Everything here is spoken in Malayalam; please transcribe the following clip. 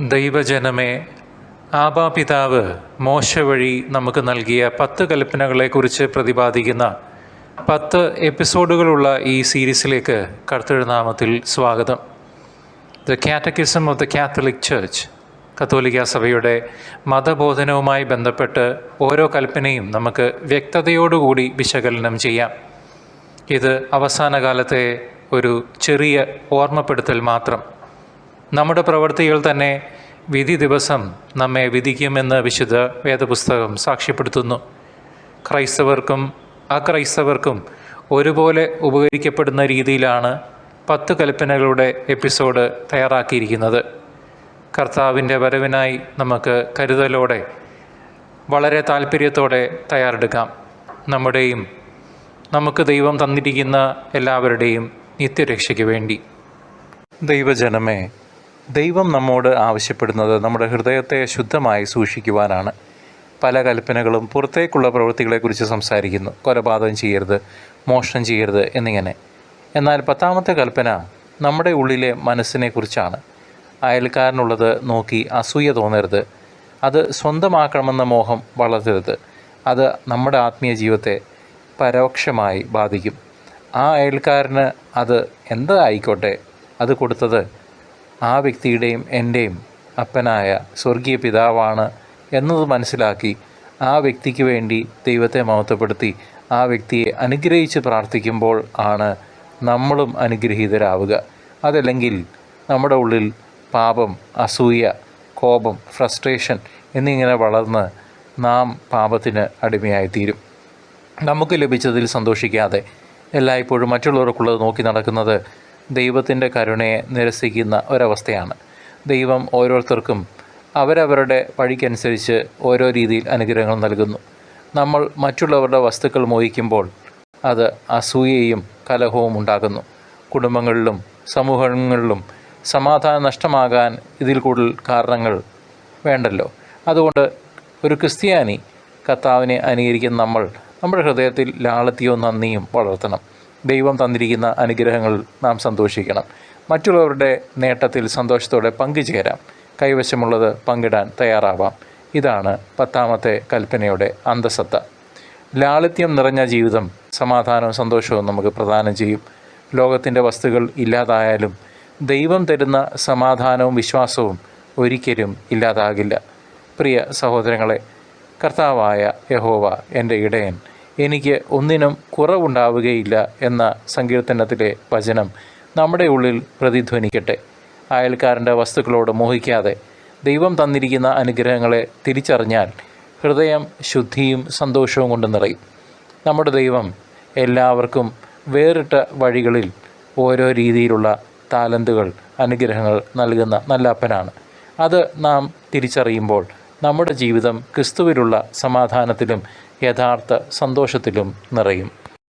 ദൈവജനമേ ആബാപിതാവ് മോശ വഴി നമുക്ക് നൽകിയ പത്ത് കൽപ്പനകളെക്കുറിച്ച് പ്രതിപാദിക്കുന്ന പത്ത് എപ്പിസോഡുകളുള്ള ഈ സീരീസിലേക്ക് കർത്തൃനാമത്തിൽ സ്വാഗതം. The catechism of the Catholic Church കത്തോലിക്ക സഭയുടെ മതബോധനവുമായി ബന്ധപ്പെട്ട് ഓരോ കൽപ്പനയും നമുക്ക് വ്യക്തതയോടുകൂടി വിശകലനം ചെയ്യാം. ഇത് അവസാന കാലത്തെ ഒരു ചെറിയ ഓർമ്മപ്പെടുത്തൽ മാത്രം. നമ്മുടെ പ്രവൃത്തികൾ തന്നെ വിധി ദിവസം നമ്മെ വിധിക്കുമെന്ന് വിശുദ്ധ വേദപുസ്തകം സാക്ഷ്യപ്പെടുത്തുന്നു. ക്രൈസ്തവർക്കും അക്രൈസ്തവർക്കും ഒരുപോലെ ഉപകരിക്കപ്പെടുന്ന രീതിയിലാണ് പത്ത് കൽപ്പനകളുടെ എപ്പിസോഡ് തയ്യാറാക്കിയിരിക്കുന്നത്. കർത്താവിന്റെ വരവിനായി നമുക്ക് കരുതലോടെ വളരെ താല്പര്യത്തോടെ തയ്യാറെടുക്കാം. നമ്മുടെയും നമുക്ക് ദൈവം തന്നിരിക്കുന്ന എല്ലാവരുടെയും നിത്യരക്ഷയ്ക്ക് വേണ്ടി. ദൈവജനമേ ദൈവം നമ്മോട് ആവശ്യപ്പെടുന്നത് നമ്മുടെ ഹൃദയത്തെ ശുദ്ധമായി സൂക്ഷിക്കുവാനാണ്. പല കൽപ്പനകളും പുറത്തേക്കുള്ള പ്രവൃത്തികളെക്കുറിച്ച് സംസാരിക്കുന്നു. കൊലപാതകം ചെയ്യരുത് മോഷണം ചെയ്യരുത് എന്നിങ്ങനെ. എന്നാൽ പത്താമത്തെ കൽപ്പന നമ്മുടെ ഉള്ളിലെ മനസ്സിനെക്കുറിച്ചാണ്. അയൽക്കാരനുള്ളത് നോക്കി അസൂയ തോന്നരുത്. അത് സ്വന്തമാക്കണമെന്ന മോഹം വളർത്തരുത്. അത് നമ്മുടെ ആത്മീയ ജീവിതത്തെ പരോക്ഷമായി ബാധിക്കും. ആ അയൽക്കാരന് അത് എന്തായിക്കോട്ടെ? അത് കൊടുത്തത് ആ വ്യക്തിയുടെയും എന്റെയും അപ്പനായ സ്വർഗീയ പിതാവാണ് എന്നത് മനസ്സിലാക്കി ആ വ്യക്തിക്ക് വേണ്ടി ദൈവത്തെ മഹത്വപ്പെടുത്തി ആ വ്യക്തിയെ അനുഗ്രഹിച്ച് പ്രാർത്ഥിക്കുമ്പോൾ ആണ് നമ്മളും അനുഗ്രഹീതരാവുക. അതല്ലെങ്കിൽ നമ്മുടെ ഉള്ളിൽ പാപം അസൂയ കോപം ഫ്രസ്ട്രേഷൻ എന്നിങ്ങനെ വളർന്ന് നാം പാപത്തിന് അടിമയായിത്തീരും. നമുക്ക് ലഭിച്ചതിൽ സന്തോഷിക്കാതെ എല്ലായ്പ്പോഴും മറ്റുള്ളവർക്കുള്ളത് നോക്കി നടക്കുന്നത് ദൈവത്തിന്റെ കരുണയെ നിരസിക്കുന്ന ഒരവസ്ഥയാണ്. ദൈവം ഓരോരുത്തർക്കും അവരവരുടെ വഴിക്കനുസരിച്ച് ഓരോ രീതിയിൽ അനുഗ്രഹങ്ങൾ നൽകുന്നു. നമ്മൾ മറ്റുള്ളവരുടെ വസ്തുക്കൾ മോഹിക്കുമ്പോൾ അത് അസൂയയും കലഹവും ഉണ്ടാകുന്നു കുടുംബങ്ങളിലും സമൂഹങ്ങളിലും സമാധാനം നഷ്ടമാകാൻ ഇതിൽ കൂടുതൽ കാരണങ്ങൾ വേണ്ടല്ലോ. അതുകൊണ്ട് ഒരു ക്രിസ്ത്യാനി കർത്താവിനെ അനുകരിക്കുന്ന നമ്മൾ നമ്മുടെ ഹൃദയത്തിൽ ലാളിത്യവും നന്ദിയും വളർത്തണം. ദൈവം തന്നിരിക്കുന്ന അനുഗ്രഹങ്ങൾ നാം സന്തോഷിക്കണം. മറ്റുള്ളവരുടെ നേട്ടത്തിൽ സന്തോഷത്തോടെ പങ്കുചേരാം. കൈവശമുള്ളത് പങ്കിടാൻ തയ്യാറാവാം. ഇതാണ് പത്താമത്തെ കൽപ്പനയുടെ അന്തസത്ത. ലാളിത്യം നിറഞ്ഞ ജീവിതം സമാധാനവും സന്തോഷവും നമുക്ക് പ്രദാനം ചെയ്യും. ലോകത്തിന്റെ വസ്തുക്കൾ ഇല്ലാതായാലും ദൈവം തരുന്ന സമാധാനവും വിശ്വാസവും ഒരിക്കലും ഇല്ലാതാകില്ല. പ്രിയ സഹോദരങ്ങളെ കർത്താവായ യഹോവ എന്റെ ഇടയൻ എനിക്ക് ഒന്നിനും കുറവുണ്ടാവുകയില്ല എന്ന സങ്കീർത്തനത്തിലെ വചനം നമ്മുടെ ഉള്ളിൽ പ്രതിധ്വനിക്കട്ടെ. അയൽക്കാരന്റെ വസ്തുക്കളോട് മോഹിക്കാതെ ദൈവം തന്നിരിക്കുന്ന അനുഗ്രഹങ്ങളെ തിരിച്ചറിഞ്ഞാൽ ഹൃദയം ശുദ്ധിയും സന്തോഷവും കൊണ്ട് നിറയും. നമ്മുടെ ദൈവം എല്ലാവർക്കും വേറിട്ട വഴികളിൽ ഓരോ രീതിയിലുള്ള താലന്തുകൾ അനുഗ്രഹങ്ങൾ നൽകുന്ന നല്ല അപ്പനാണ് അത് നാം തിരിച്ചറിയുമ്പോൾ നമ്മുടെ ജീവിതം ക്രിസ്തുവിലുള്ള സമാധാനത്തിലും യഥാർത്ഥ സന്തോഷത്തിലും നിറയും.